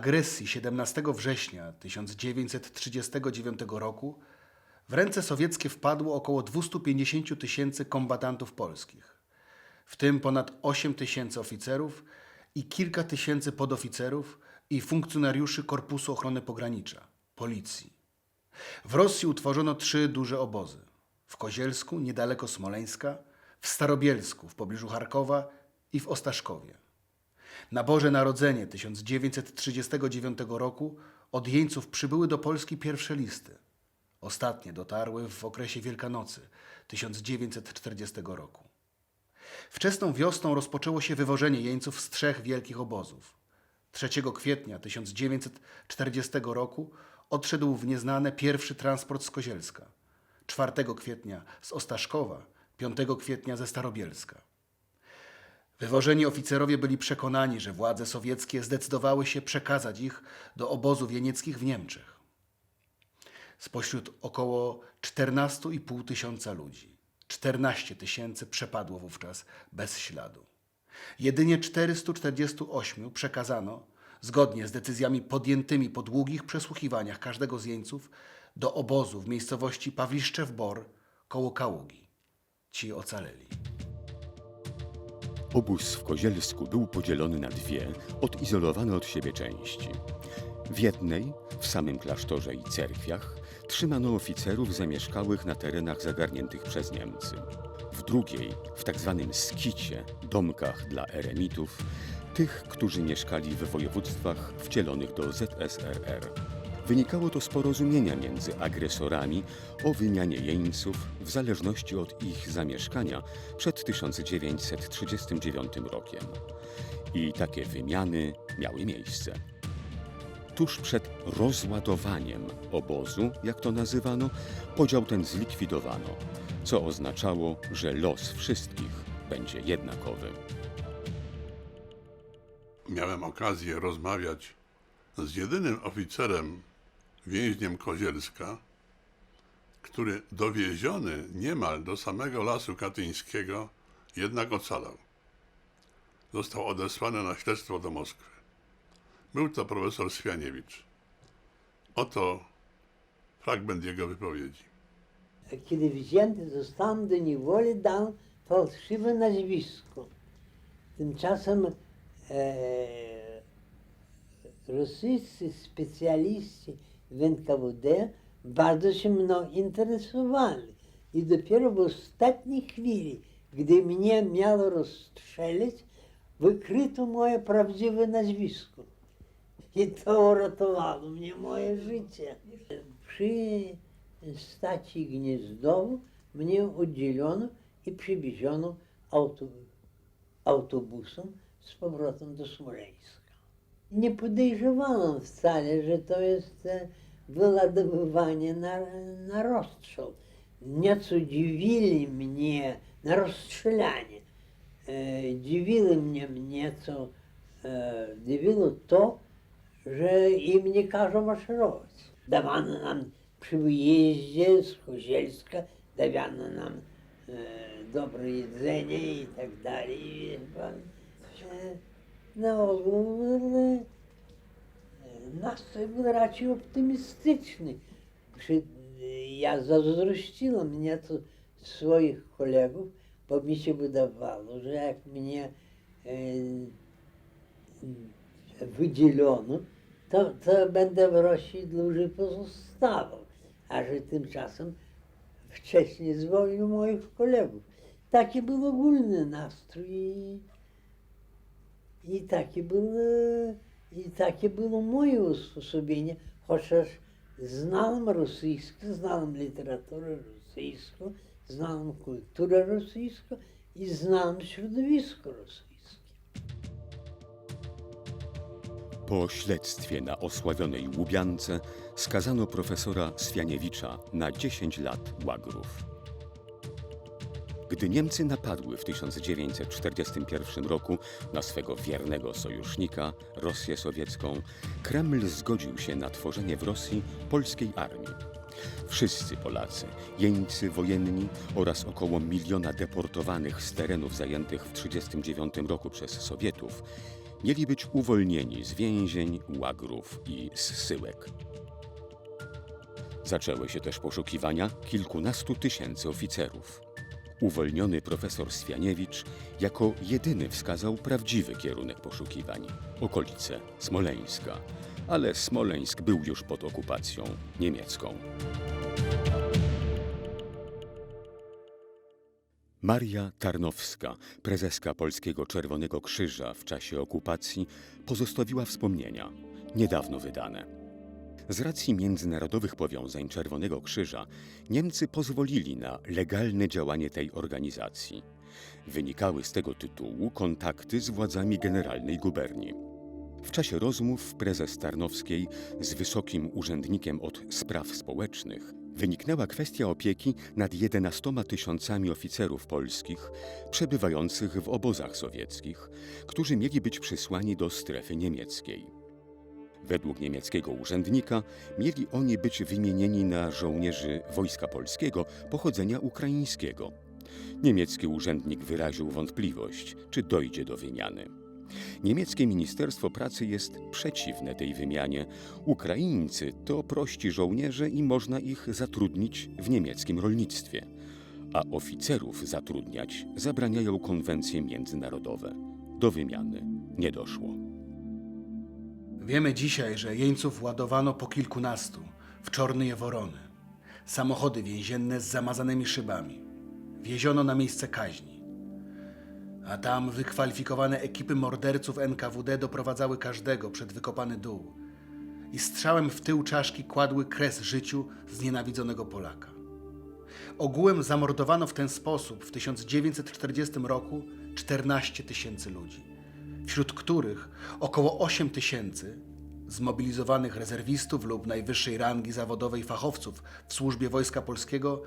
Agresji 17 września 1939 roku w ręce sowieckie wpadło około 250 tysięcy kombatantów polskich, w tym ponad 8 tysięcy oficerów i kilka tysięcy podoficerów i funkcjonariuszy Korpusu Ochrony Pogranicza, policji. W Rosji utworzono trzy duże obozy. W Kozielsku, niedaleko Smoleńska, w Starobielsku, w pobliżu Charkowa i w Ostaszkowie. Na Boże Narodzenie 1939 roku od jeńców przybyły do Polski pierwsze listy. Ostatnie dotarły w okresie Wielkanocy 1940 roku. Wczesną wiosną rozpoczęło się wywożenie jeńców z trzech wielkich obozów. 3 kwietnia 1940 roku odszedł w nieznane pierwszy transport z Kozielska. 4 kwietnia z Ostaszkowa, 5 kwietnia ze Starobielska. Wywożeni oficerowie byli przekonani, że władze sowieckie zdecydowały się przekazać ich do obozów jenieckich w Niemczech. Spośród około 14,5 tysiąca ludzi, 14 tysięcy przepadło wówczas bez śladu. Jedynie 448 przekazano, zgodnie z decyzjami podjętymi po długich przesłuchiwaniach każdego z jeńców, do obozu w miejscowości Pawliszczew Bor koło Kaługi. Ci ocaleli. Obóz w Kozielsku był podzielony na dwie, odizolowane od siebie części. W jednej, w samym klasztorze i cerkwiach, trzymano oficerów zamieszkałych na terenach zagarniętych przez Niemcy. W drugiej, w tak zwanym skicie, domkach dla eremitów, tych, którzy mieszkali w województwach wcielonych do ZSRR. Wynikało to z porozumienia między agresorami o wymianie jeńców w zależności od ich zamieszkania przed 1939 rokiem. I takie wymiany miały miejsce. Tuż przed rozładowaniem obozu, jak to nazywano, podział ten zlikwidowano, co oznaczało, że los wszystkich będzie jednakowy. miałem okazję rozmawiać z jedynym oficerem, więźniem Kozielska, który dowieziony niemal do samego lasu katyńskiego jednak ocalał. Został odesłany na śledztwo do Moskwy. Był to profesor Swianiewicz. Oto fragment jego wypowiedzi. Kiedy wzięty zostałem do niewoli, dał fałszywe nazwisko. Tymczasem e, rosyjscy specjaliści w NKWD bardzo się mną interesowali. I dopiero w ostatniej chwili, gdy mnie miało rozstrzelić, wykryto moje prawdziwe nazwisko. I to uratowało mnie moje życie. Przy stacji Gniezdowo mnie oddzielono i przywieziono auto, autobusem z powrotem do Smoleńska. Nie podejrzewałem wcale, że to jest e, wyładowywanie na, na rozstrzał. Nieco dziwili mnie na rozstrzelanie. E, dziwiły mnie nieco, e, dziwiło to, że im nie każą maszerować. Dawano nam przy wyjeździe z Kozielska, dawano nam e, dobre jedzenie i tak dalej. wie pan. Na ogół e, nastrój był raczej optymistyczny. Ja zazdrościłem nieco swoich kolegów, bo mi się wydawało, że jak mnie e, wydzielono, to, to będę w Rosji dłużej pozostawał. A że tymczasem wcześniej zwolnił moich kolegów. Taki był ogólny nastrój i, takie było, i takie było moje usposobienie, chociaż znałem rosyjskie, znałem literaturę rosyjską, znałem kulturę rosyjską i znałem środowisko rosyjskie. Po śledztwie na osławionej Łubiance skazano profesora Swianiewicza na 10 lat łagrów. Gdy Niemcy napadły w 1941 roku na swego wiernego sojusznika, Rosję sowiecką, Kreml zgodził się na tworzenie w Rosji polskiej armii. Wszyscy Polacy, jeńcy wojenni oraz około miliona deportowanych z terenów zajętych w 1939 roku przez Sowietów mieli być uwolnieni z więzień, łagrów i zsyłek. Zaczęły się też poszukiwania kilkunastu tysięcy oficerów. Uwolniony profesor Swianiewicz jako jedyny wskazał prawdziwy kierunek poszukiwań okolice Smoleńska, ale Smoleńsk był już pod okupacją niemiecką. Maria Tarnowska, prezeska Polskiego Czerwonego Krzyża w czasie okupacji, pozostawiła wspomnienia, niedawno wydane. Z racji międzynarodowych powiązań Czerwonego Krzyża Niemcy pozwolili na legalne działanie tej organizacji. Wynikały z tego tytułu kontakty z władzami generalnej guberni. W czasie rozmów prezes Tarnowskiej z wysokim urzędnikiem od spraw społecznych wyniknęła kwestia opieki nad 11 tysiącami oficerów polskich przebywających w obozach sowieckich, którzy mieli być przysłani do strefy niemieckiej. Według niemieckiego urzędnika mieli oni być wymienieni na żołnierzy Wojska Polskiego pochodzenia ukraińskiego. Niemiecki urzędnik wyraził wątpliwość, czy dojdzie do wymiany. Niemieckie Ministerstwo Pracy jest przeciwne tej wymianie. Ukraińcy to prości żołnierze i można ich zatrudnić w niemieckim rolnictwie, a oficerów zatrudniać zabraniają konwencje międzynarodowe. Do wymiany nie doszło. Wiemy dzisiaj, że jeńców ładowano po kilkunastu w czorne worony. Samochody więzienne z zamazanymi szybami. Wieziono na miejsce kaźni. A tam wykwalifikowane ekipy morderców NKWD doprowadzały każdego przed wykopany dół i strzałem w tył czaszki kładły kres życiu znienawidzonego Polaka. Ogółem zamordowano w ten sposób w 1940 roku 14 tysięcy ludzi, wśród których około 8 tysięcy zmobilizowanych rezerwistów lub najwyższej rangi zawodowej fachowców w służbie Wojska Polskiego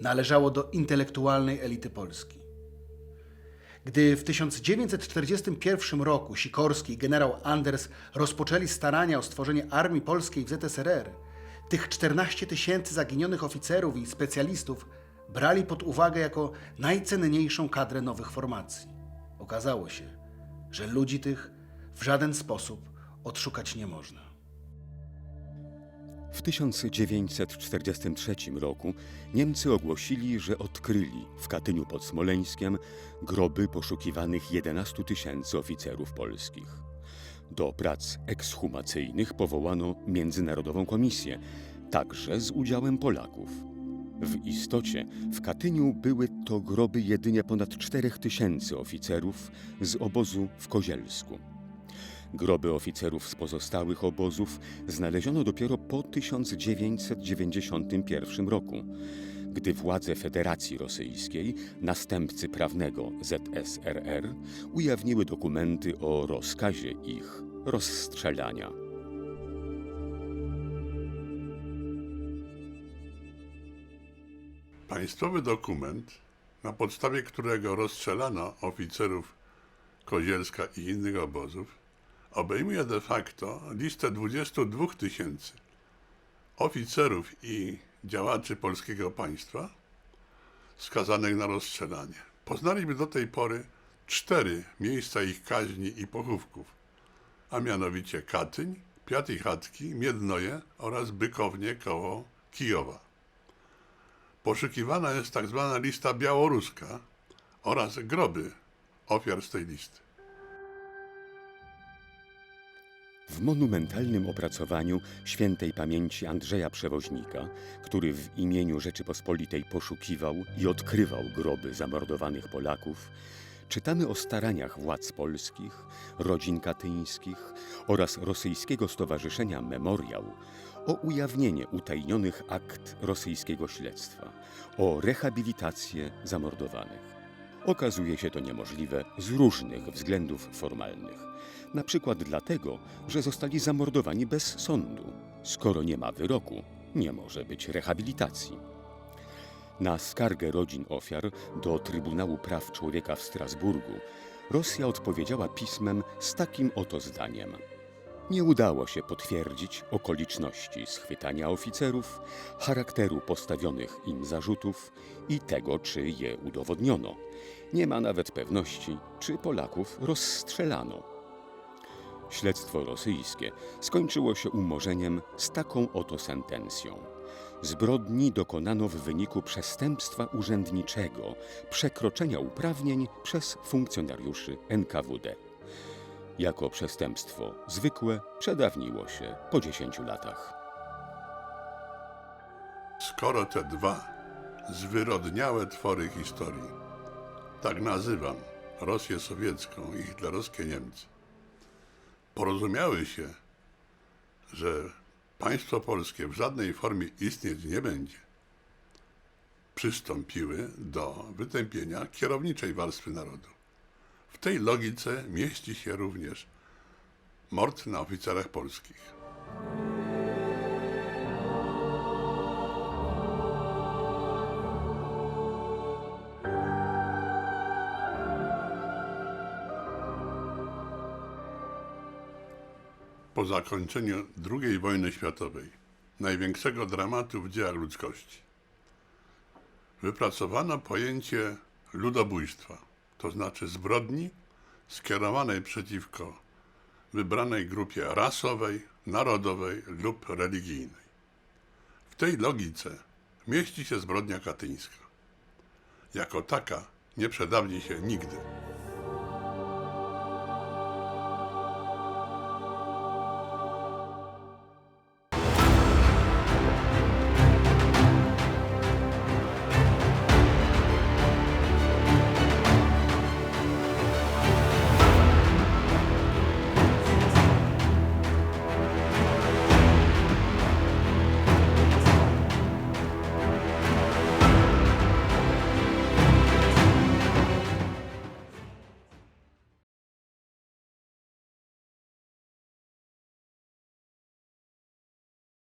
należało do intelektualnej elity Polski. Gdy w 1941 roku Sikorski i generał Anders rozpoczęli starania o stworzenie armii polskiej w ZSRR, tych 14 tysięcy zaginionych oficerów i specjalistów brali pod uwagę jako najcenniejszą kadrę nowych formacji. Okazało się, że ludzi tych w żaden sposób odszukać nie można. W 1943 roku Niemcy ogłosili, że odkryli w Katyniu pod Smoleńskiem groby poszukiwanych 11 tysięcy oficerów polskich. Do prac ekshumacyjnych powołano międzynarodową komisję, także z udziałem Polaków. W istocie w Katyniu były to groby jedynie ponad 4 tysięcy oficerów z obozu w Kozielsku. Groby oficerów z pozostałych obozów znaleziono dopiero po 1991 roku, gdy władze Federacji Rosyjskiej, następcy prawnego ZSRR, ujawniły dokumenty o rozkazie ich rozstrzelania. Państwowy dokument, na podstawie którego rozstrzelano oficerów Kozielska i innych obozów, obejmuje de facto listę 22 tysięcy oficerów i działaczy polskiego państwa skazanych na rozstrzelanie. Poznaliśmy do tej pory cztery miejsca ich kaźni i pochówków, a mianowicie Katyń, Piat i Chatki, Miednoje oraz Bykownie koło Kijowa. Poszukiwana jest tak zwana lista białoruska oraz groby ofiar z tej listy. W monumentalnym opracowaniu świętej pamięci Andrzeja Przewoźnika, który w imieniu Rzeczypospolitej poszukiwał i odkrywał groby zamordowanych Polaków, czytamy o staraniach władz polskich, rodzin katyńskich oraz rosyjskiego stowarzyszenia Memoriał o ujawnienie utajnionych akt rosyjskiego śledztwa, o rehabilitację zamordowanych. Okazuje się to niemożliwe z różnych względów formalnych. Na przykład dlatego, że zostali zamordowani bez sądu. Skoro nie ma wyroku, nie może być rehabilitacji. Na skargę rodzin ofiar do Trybunału Praw Człowieka w Strasburgu Rosja odpowiedziała pismem z takim oto zdaniem. Nie udało się potwierdzić okoliczności schwytania oficerów, charakteru postawionych im zarzutów i tego, czy je udowodniono. Nie ma nawet pewności, czy Polaków rozstrzelano. Śledztwo rosyjskie skończyło się umorzeniem z taką oto sentencją. Zbrodni dokonano w wyniku przestępstwa urzędniczego, przekroczenia uprawnień przez funkcjonariuszy NKWD. Jako przestępstwo zwykłe przedawniło się po 10 latach. Skoro te dwa zwyrodniałe twory historii, tak nazywam Rosję sowiecką i hitlerowskie Niemcy, porozumiały się, że państwo polskie w żadnej formie istnieć nie będzie, przystąpiły do wytępienia kierowniczej warstwy narodu. W tej logice mieści się również mord na oficerach polskich. Po zakończeniu II wojny światowej, największego dramatu w dziejach ludzkości, wypracowano pojęcie ludobójstwa, to znaczy zbrodni skierowanej przeciwko wybranej grupie rasowej, narodowej lub religijnej. W tej logice mieści się zbrodnia katyńska. Jako taka nie przedawni się nigdy.